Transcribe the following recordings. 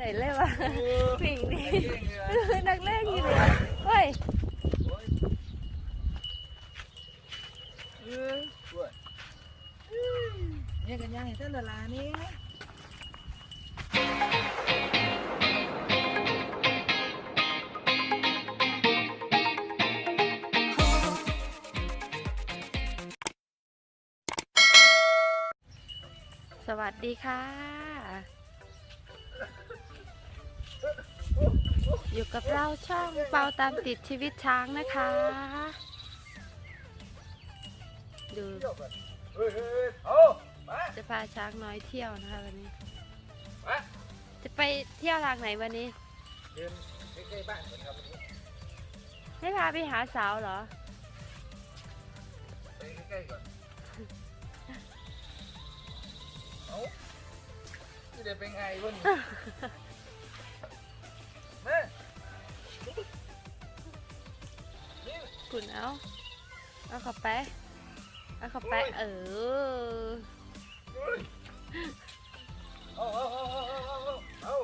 ไหนเลยวะสิ่งนี้เก่งเลยนักเล่นอยู่เลยเฮ้ยเออด้วยเนี่ยกันยังเห็นท่านละลานี่สวัสดีค่ะ อยู่กับเราช่องเปาตามติดชีวิตช้างนะคะ ดูเฮ้ยเฮ้ยเอามาจะพาช้างน้อยเที่ยวนะคะวันนี้มาจะไปเที่ยวทางไหนวันนี้เดินใกล้ๆบ้านเหมือนครับวันนี้ไม่พาไปหาสาวเหรอไปใกล้ๆก่อนเอาที่เดี๋ยวเป็นไงวะนี่ กุนเอาเอาขอาปเอาเข้าไปเออเอาเอาเอาเอาเอาเอาเอา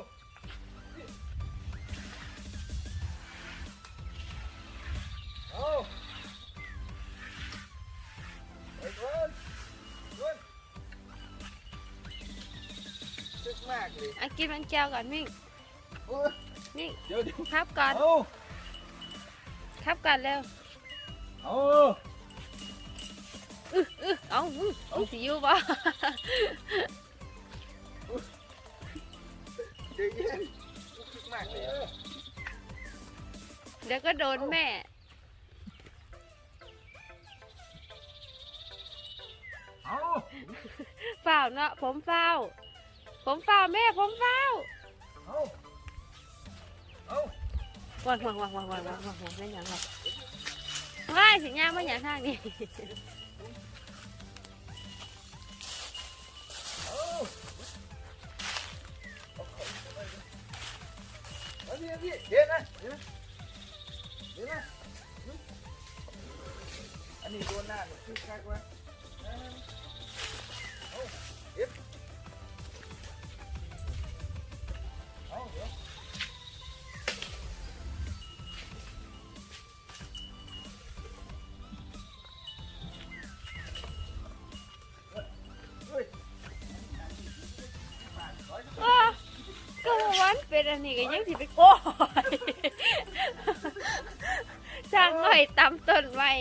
ไอ้าเอ้าไอคินมันแก้วก่อนมิ่งนี่ครับก่อนครับก่อนเร็ว เอาเออเอ้อเอาสิยูบ่เวเย็นมากเลยเดี๋ยวก็โดนแม่เอาเฝ้าเนาะผมเฝ้า ผมเฝ้าแม่ผมเฝ้าเอาเอา วางวางวางวางวางวางวางแม่นยังไง vai chị nha mới nhà sang đi Đi, đi, đi, này, đi, đi, này. Anh đi luôn nào, nó cứ khác quá. เป็นอันนี้ก็ยังสิไปโอ้ยสร้างหน่อยตำต้นไว้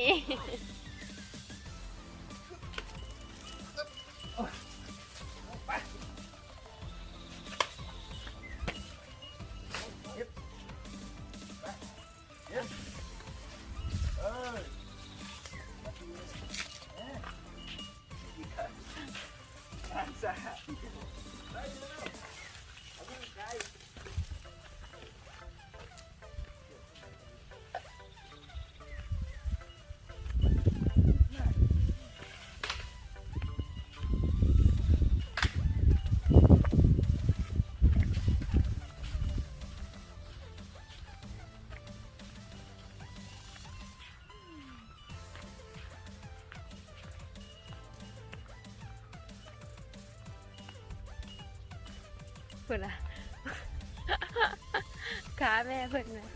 ขาแม่เพื่อนนะ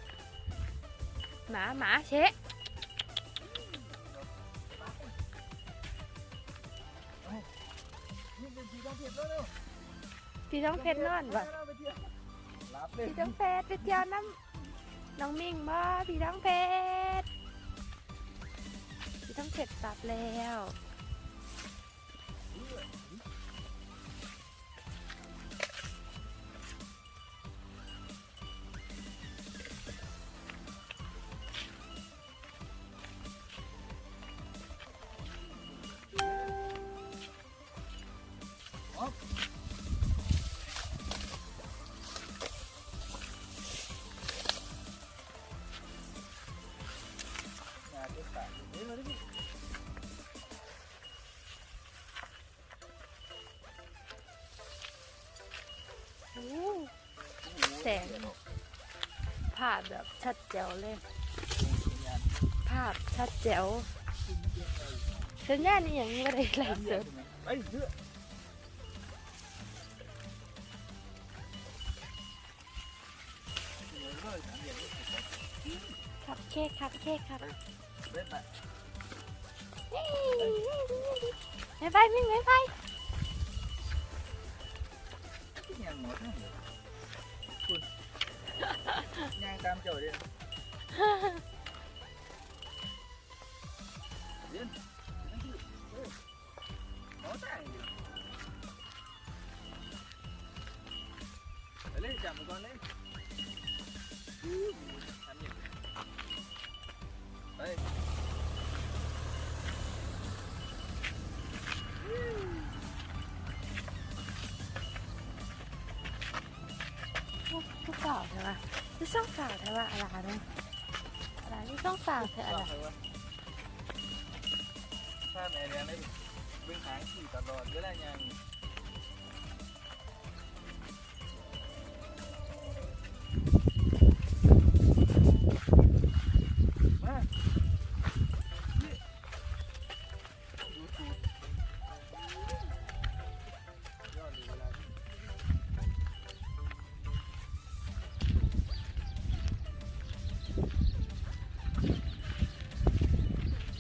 หมาหมาเชะนี่ต้องเพียรแล้วเร็วพี่ต้องเพชรนอนบ่เราไปเที่ยวรับเลยพี่ต้องเพชรไปเที่ยวน้ำน้องมิ่งบ่พี่ต้องเพชรพี่ต้องเพชรตับแล้ว แสง ภาพแบบชัดแจ๋วเลย ภาพชัดแจ๋วสัญญาณนี่อย่างไรไรเสร็จครับเค้กครับเค้กครับไม่ไปไม่ไปไม่ไป ยังตามเจ้าเดีาวใช่ปะที่ซ่องสาวใช่ปะอะไรนี่อะไรที่ซ่องสาวใช่อะไรถ้าแม่เรียนได้เบื้องหางขี่ตลอดเวลายัง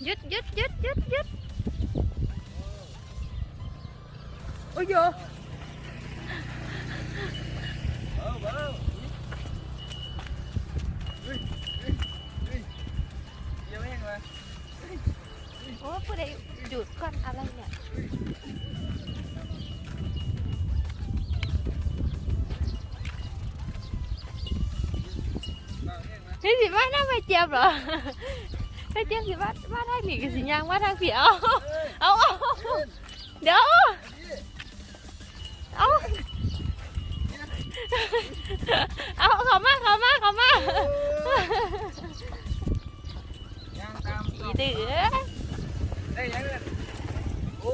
หยุดหยุดหยุดหยุดหยุดโอ้ยโยเอาเอาเฮ้ยเฮ้ยเฮ้ยเดี๋ยวแม่งมาโอ้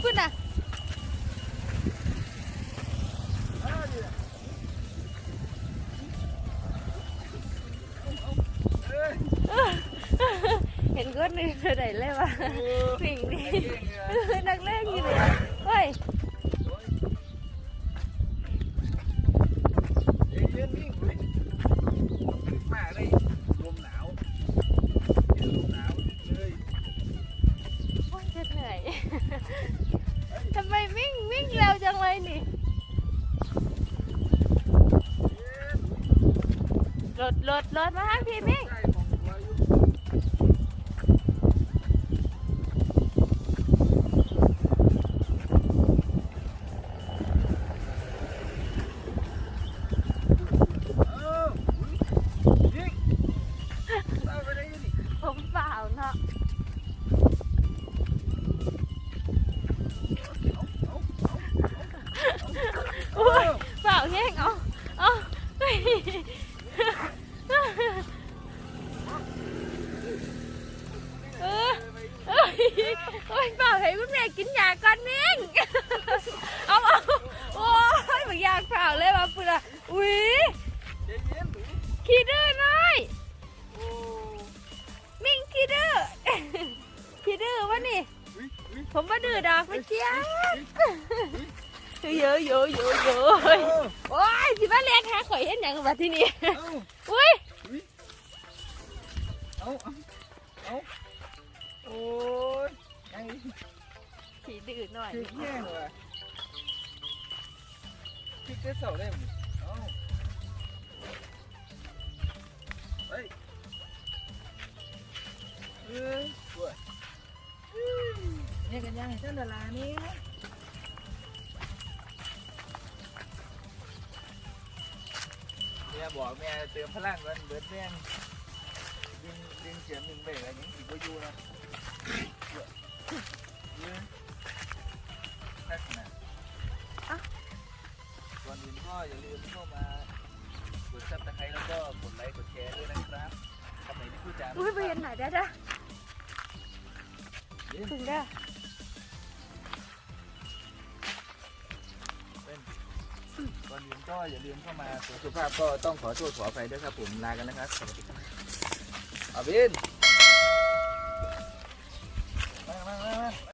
ผู้ใดหยุดก่อนอะ นก้นหนึ่งเท่าไหร่เลยวะโอ้วิ่งดิไอ้เก่งเลยนักเล่นอยู่เลยเฮ้ยโอ้ยเอ้ยยืนวิ่งเลยขึ้นมาเลยลมหนาวเจอลมหนาวเลยโอ้ยจะเหนื่อยทำไมวิ่งวิ่งเร็วจังเลยนี่รถรถรถมาให้พี่วิ่งใช่ของหัวอยู่เอายิงเอาไปได้ยังดิ ผมเปล่าเนาะ เอาเอาเอาเอา โอ้ยเปล่าแห้งเอาเอาเฮ้ยเออเอ้ย โอ้ยเปล่าให้คุณแม่กินยาก่อนนิ่งเอาเอาโอ้ยบางอย่างเปล่าเลยมาเปลืออุ้ยใจเย็นหนูขี้ดื้อน้อยโอ้มิ่งขี้ดื้อขี้ดื้อวะนี่อุ๊ยอุ๊ยผมมาดื้อดอกไม่เจี๊ยบเยอะเยอะเยอะเยอะเอาโอ้ยสิมาเรียนหาข่อยเห็นอย่างแบบที่นี่เอาอุ้ยเอาเอาเอา โอ้ยไอ้ขี้ดื้อหน่อยคือแย่งว่ะพี่เกสาได้มั้ยเอาเฮ้ยเออสวยเนี่ยกันยังไงท่าดารานี่เมียบอกเมียเติมพลังกันเบิดแม่งดึงดึงเสียงดึงเบรกอะไรอย่างนี้ก็อยู่นะยืนแค่ขนาด ก่อนอื่นก็อย่าลืมเข้ามากดซับสไครต์แล้วก็กดไลค์กดแชร์ด้วยนะครับทำไมไม่พูดจาอุ้ยไปเห็นไหนได้ด้ะเย็นถึงได้อก่อนอื่นก็อย่าลืมเข้ามาตรวจสุขภาพก็ต้องขอโทษขออภัยด้วยครับผมลากันแล้วครับสวัสดีครับอาบิน